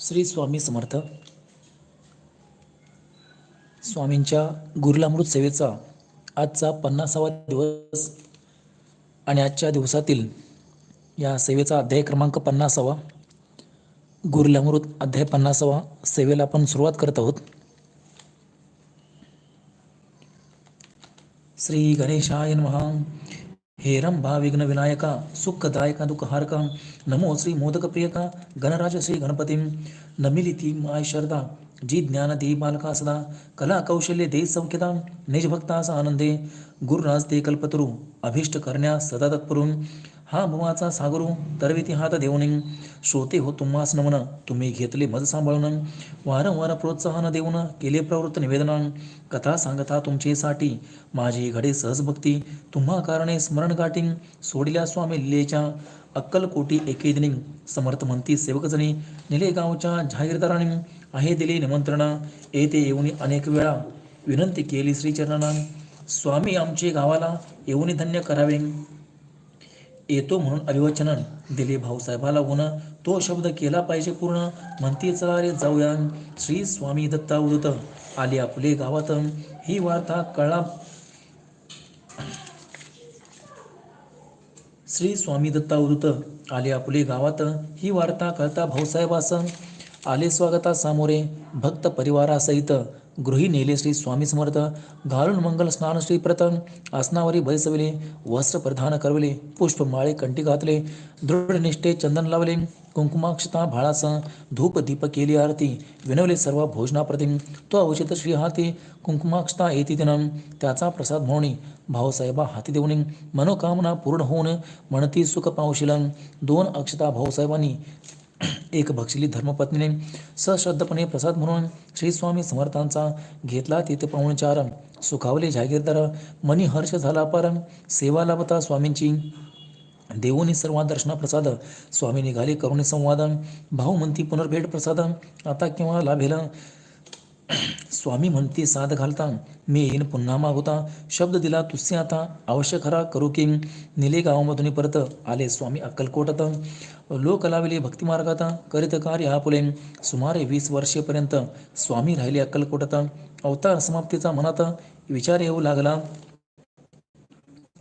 श्री स्वामी समर्थ. स्वामींच्या गुरुलामृत सेवेचा आजचा पन्नासावा दिवस आणि आजच्या दिवसातील या सेवेचा अध्याय क्रमांक पन्नासावा गुरुलामृत अध्याय पन्नासावा सेवेला आपण सुरुवात करत आहोत. श्री गणेशाय महा हे रंभा विघ्न विनायका सुखदायका दुःखहारका नमो श्री मोदकप्रियका गणराज श्री गणपतीं नमिली माय शरदा जी ज्ञान दे बालका सदा कला कौशल्य दे सौख्यता निजभक्तास आनंदे गुरुराज ते कल्पतरू अभिष्ट करण्यास सदा तत्परून हा भुवाचा सागरू तरविती हात देऊन श्रोते हो तुम्हास नमन तुम्ही घेतले मज सांभाळून वारंवार प्रोत्साहन देऊन केले प्रवृत्त निवेदन कथा सांगता तुमचेसाठी माझी घडे सहज भक्ती तुम्हा कारणे स्मरण गाठी सोडिल्या स्वामी लिलेच्या अक्कलकोटी एके दिनी समर्थ म्हणती सेवकजणी निले गावच्या जाहीरदारांनी आहे दिले निमंत्रण येते येऊन अनेक वेळा विनंती केली श्रीचरणांना स्वामी आमचे गावाला येऊन धन्य करावे येतो म्हणून अभिवचन दिले भाऊसाहेबाला गुण तो शब्द केला पाहिजे पूर्ण म्हणती चला रे जाऊया श्री स्वामी दत्ता उदत आले आपले गावात ही वार्ता कळा श्री स्वामी दत्ता उदत आले आपले गावात ही वार्ता कळता भाऊसाहेबास आले स्वागता सामोरे भक्त परिवारासहित गृही नेले श्री स्वामी समर्थ घालून मंगल स्नान श्री प्रथम आसनावरी बैसविले वस्त्र प्रधान करविले पुष्पमाळे कंटी घातले दृढ निष्ठे चंदन लावले कुंकुमाक्षता भाळास धूप दीप केली आरती विनवले सर्व भोजनाप्रतिम तो अवचित श्री हाती कुंकुमाक्षता येती दिनं त्याचा प्रसाद म्हणून भाऊसाहेबा हाती देऊन मनोकामना पूर्ण होऊन म्हणती सुख पावशील दोन अक्षता भाऊसाहेबांनी एक भक्षिली धर्मपत्नीने सश्रद्धपणे प्रसाद म्हणून श्री स्वामी समर्थांचा घेतला. तिथे पाहुणचार सुखावले जागीरदार मनी हर्ष झाला पार. सेवा लाभता स्वामींची. देवोनी सर्वात दर्शना प्रसाद. स्वामी निघाले करुणी संवाद. भाऊ म्हणती पुनर्भेट प्रसाद. आता केव्हा लाभेला? स्वामी म्हणते साध घालता मी येईन पुन्हा मागवता शब्द दिला तुसे आता अवश्य खरा करू की. निले गावामधून परत आले स्वामी अक्कलकोटत. लोक लावले भक्तिमार्गात करीत कार्य आपुले. सुमारे वीस वर्षेपर्यंत स्वामी राहिले अक्कलकोटत. अवतार समाप्तीचा मनात विचार येऊ लागला.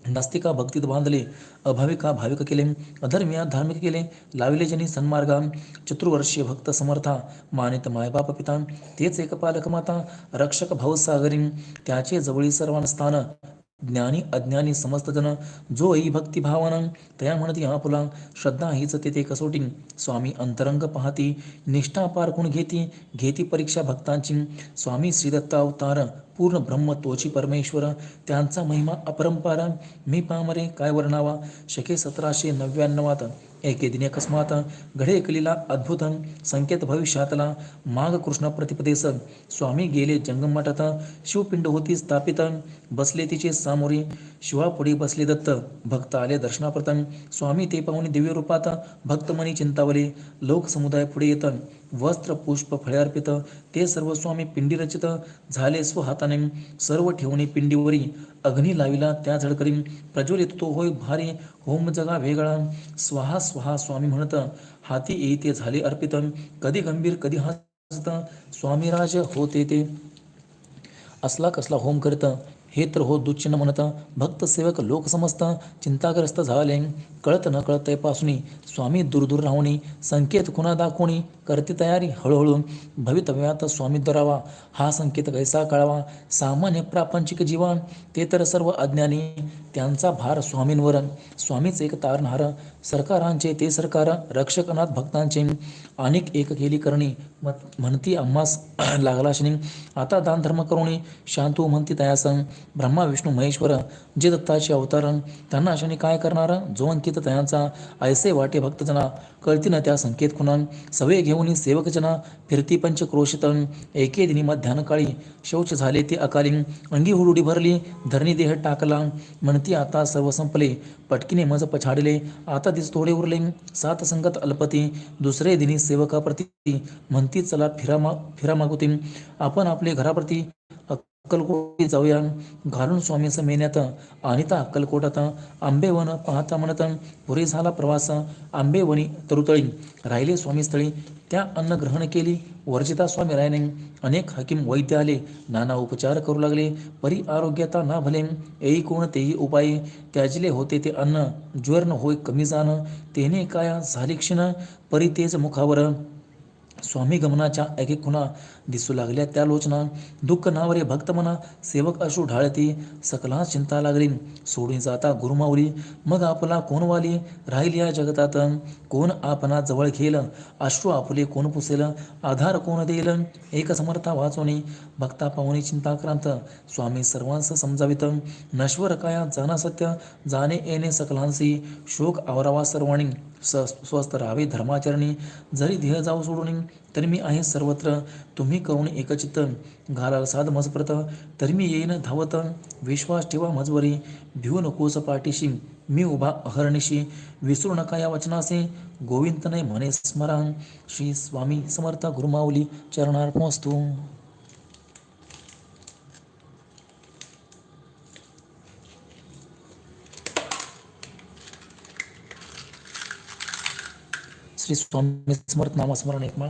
नास्तिका भक्तीत बांधले अभाविका भाविक केले अधर्मिया धार्मिक केले लाविले जनी सन्मार्गा चतुर्वर्षीय भक्त समर्था मानित मायबाप पिता तेच एक पालक माता रक्षक भाऊसागरी त्याचे जवळी सर्वान स्थान ज्ञानी अज्ञानी समस्त जन जो ही भक्तिभावानं तया म्हणती आपुला श्रद्धा हीच तेथे कसोटी. स्वामी अंतरंग पाहती निष्ठा पारखून घेती? घेती परीक्षा भक्तांची. स्वामी श्रीदत्ता अवतार पूर्ण ब्रह्म तोची परमेश्वर त्यांचा महिमा अपरंपार. मी पामरे काय वर्णावा? शके सतराशे नव्याण्णवात. एके दिनी अकस्मात घडे कलीला अद्भुत संकेत भविष्यातला माघ कृष्ण प्रतिपदेस. स्वामी गेले जंगम मठात शिवपिंड होती स्थापित बसले तिचे सामोरे शिवापुढे बसले दत्त. भक्त आले दर्शनाप्रथम स्वामी ते पाहुणे दिव्य रूपात भक्तमनी चिंतावले. लोकसमुदाय पुढे येत वस्त्र पुष्प फळे अर्पित ते सर्व स्वामी पिंडी रचित झाले स्वहाताने सर्व ठेवणे पिंडीवरी अग्नी लाविला त्या झडकरी प्रज्वलित तो होय भारी होम जगा वेगळा. स्वाहा स्वाहा स्वामी म्हणत हाती येते झाले अर्पित. कधी गंभीर कधी हसत स्वामीराज होते ते. असला कसला होम करत हे तर हो दुच्चिन्न म्हणत भक्त सेवक लोक समजता चिंताग्रस्त झाले. कळत न कळत पासून स्वामी दूरदूर राहुणी संकेत खुणा दाखवणी करते तयारी हळूहळू भवितव्यात स्वामी दरावा. हा संकेत कैसा कळावा सामान्य प्रापंचिक जीवन ते तर सर्व अज्ञानी त्यांचा भार स्वामींवर. स्वामीच एक तारणहार सरकारांचे ते सरकार रक्षकनाथ भक्तांचे. अनेक एक केली करणी म्हणती आम्हास लागला शनी. आता दान धर्म करुणी शांतू म्हणती तयासन ब्रह्मा विष्णू महेश्वर जे दत्ताचे अवतारण त्यांना शनी काय करणार? जोवन अंकित तयांचा ऐसे वाटे भक्तजना. कळती न त्या संकेत खुणान सवय घेऊन सेवकजना फिरती पंच क्रोशितन एके दिनी मध्यानकाळी शौच झाले ते अकाली अंगी हुडुडी भरली धरणी देह टाकला. म्हणती आता सर्व संपले. पटकीने मज पछाडले. आता दिस थोडे उरले. सात संगत अल्पती. दुसरे दिनी सेवकाप्रती. म्हणती चला फिरा मा फिरा मागुती आपण आपले घराप्रती. अक्कलकोटी जाऊया. घालून स्वामी मेन्यात अनिता अक्कलकोटात. आंबेवन पाहता म्हणत पुरे झाला प्रवास. आंबेवणी तरुतळी. राहिले स्वामी स्थळी त्या अन्न ग्रहण केली. वर्जिता स्वामी रायने. अनेक हकीम वैद्य आले. नाना उपचार करू लागले. परी आरोग्यता ना भले. एई कोण तेही उपाय. त्याजले होते ते अन्न. ज्वर्ण होय कमी जाण. तेने काय झाली क्षीण. परी तेज मुखावर. स्वामी गमनाच्या खुणा दिसू लागल्या. त्या लोचना दुःख नावरे भक्त मना सेवक अश्रू ढाळती सकला चिंता लागली. सोडून जाता गुरुमावली मग आपला कोण वाली? राहिली या जगतात कोण आपणा जवळ घेल अश्रू आपले कोण पुसेल? आधार कोण देईल? एक समर्था वाचवणी भक्ता पाहुणी चिंताक्रांत. स्वामी सर्वांस समजावित. नश्वर काया जाना सत्य जाणे येणे सकलांसी. शोक आवरावा सर्वाणी स स्वस्थ राहावे. धर्माचरणी जरी ध्येय जाऊ सोडून तरी मी आहे सर्वत्र. तुम्ही करून एकचित्त. घालाल साध मजप्रत तरी मी येईन धावत. विश्वास ठेवा मजवरी भिऊ नकोस पाठीशी. मी उभा अहर्निशी विसरू नका या वचनासे. गोविंद नाही म्हणे स्मरा श्री स्वामी समर्थ गुरुमाऊली चरणार्पणस्तू श्री स्वामी समर्थ नामस्मरण एकमाळ.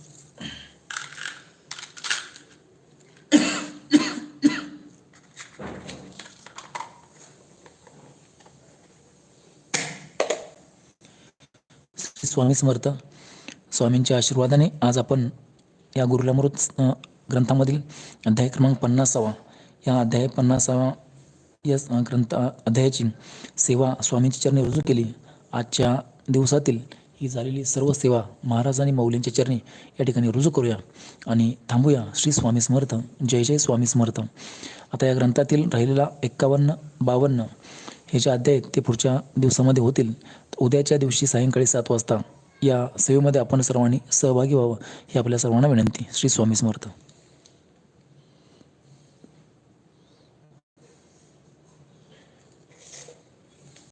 स्वामी समर्थ स्वामींच्या आशीर्वादाने आज आपण या गुरुलामृत ग्रंथामधील अध्याय क्रमांक पन्नासावा या अध्याय पन्नासावा या ग्रंथ अध्यायाची सेवा स्वामींची चरणी रुजू केली. आजच्या दिवसातील ही झालेली सर्व सेवा महाराज आणि मौलींच्या चरणी या ठिकाणी रुजू करूया आणि थांबूया. श्री स्वामी समर्थ जय जय स्वामी समर्थ. आता या ग्रंथातील राहिलेला एक्कावन्न बावन्न हे जे अध्याय आहेत ते पुढच्या दिवसामध्ये होतील. उद्याच्या दिवशी सायंकाळी सात वाजता या सेवेमध्ये आपण सर्वांनी सहभागी व्हावं ही आपल्या सर्वांना विनंती. श्री स्वामी समर्थ.